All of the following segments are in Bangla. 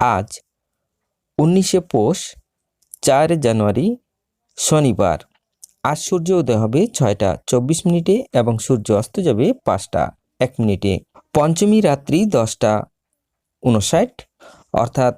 আজ, উনিশে পৌষ, চার জানুয়ারি, শনিবার। আজ সূর্য উদয় হবে ছয়টা চব্বিশ মিনিটে এবং সূর্য অস্ত যাবে পাঁচটা এক মিনিটে। পঞ্চমী রাত্রি দশটা উনষাট অর্থাৎ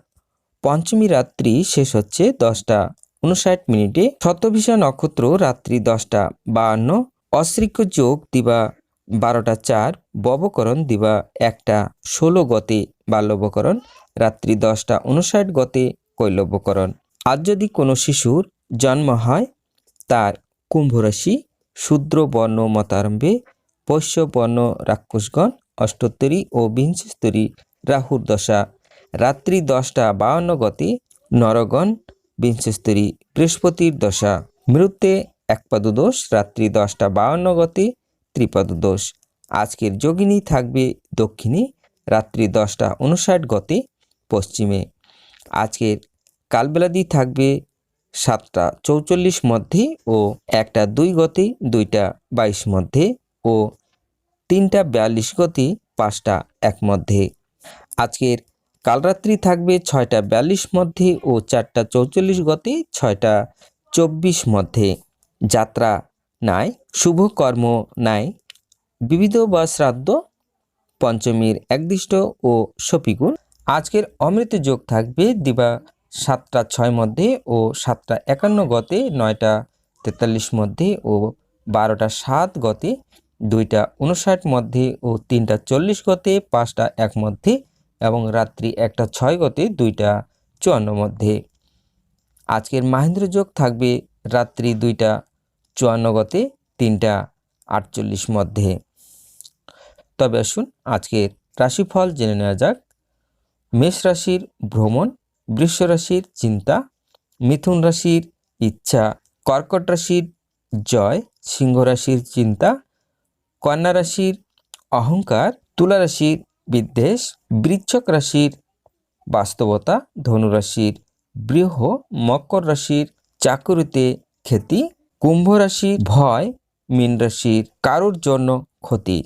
পঞ্চমী রাত্রি শেষ হচ্ছে দশটা উনষাট মিনিটে। শতভিষা নক্ষত্র রাত্রি দশটা বাহান্ন অশ্রিক্য যোগ দিবা বারোটা চার, ববকরণ দিবা একটা, ষোলো গতে বাল্যবকরণ রাত্রি দশটা উনষাট গতে কৈলব্যকরণ। আজ যদি কোনো শিশুর জন্ম হয়, তার কুম্ভ রাশি শূদ্র বর্ণ মতারম্ভে পৈশ্য বর্ণ রাক্ষসগণ অষ্টোত্তরী ও বিংশস্তরী রাহুর দশা। রাত্রি দশটা বাউন্ন গতে নরগণ বিংশস্তরী বৃহস্পতির দশা। মৃত্যে একপাদদোষ, রাত্রি দশটা বাউন্ন গতে ত্রিপাদদোষ। আজকের যোগিনী থাকবে দক্ষিণে। রাত্রি দশটা উনষাট গতে পশ্চিমে। আজকের কালবেলাদি থাকবে সাতটা চৌচল্লিশ মধ্যে ও একটা দুই গতি দুইটা বাইশ মধ্যে ও তিনটা বিয়াল্লিশ গতি পাঁচটা এক মধ্যে। আজকের কালরাত্রি থাকবে ছয়টা বিয়াল্লিশ মধ্যে ও চারটা চৌচল্লিশ গতি ছয়টা চব্বিশ মধ্যে। যাত্রা নাই, শুভ কর্ম নাই, বিবিধ বা শ্রাদ্ধ, পঞ্চমীর একদিষ্ট ও সপিগুণ আজকের অমৃত যোগ থাকবে দিবা সাতটা ছয় মধ্যে ও সাতটা একান্ন গতে, নয়টা তেতাল্লিশ মধ্যে ও বারোটা সাত গতে, দুইটা উনষাট মধ্যে ও তিনটা চল্লিশ গতে, পাঁচটা এক মধ্যে এবং রাত্রি একটা ছয় গতে, দুইটা চুয়ান্ন মধ্যে। আজকের মাহেন্দ্র যোগ থাকবে রাত্রি দুইটা চুয়ান্ন গতে, তিনটা আটচল্লিশ মধ্যে। তবে আসুন আজকের রাশিফল জেনে নেওয়া যাক। মেষ রাশির ভ্রমণ, বৃষ রাশির চিন্তা, মিথুন রাশির ইচ্ছা, কর্কট রাশির জয়, সিংহ রাশির চিন্তা, কন্যা রাশির অহংকার, তুলা রাশির বিদ্বেষ, বৃচ্ছক রাশির বাস্তবতা, ধনু রাশির বৃহ, মকর রাশির চাকুরিতে খ্যাতি কুম্ভ রাশির ভয়, মীন রাশির কারোর জন্য ক্ষতি।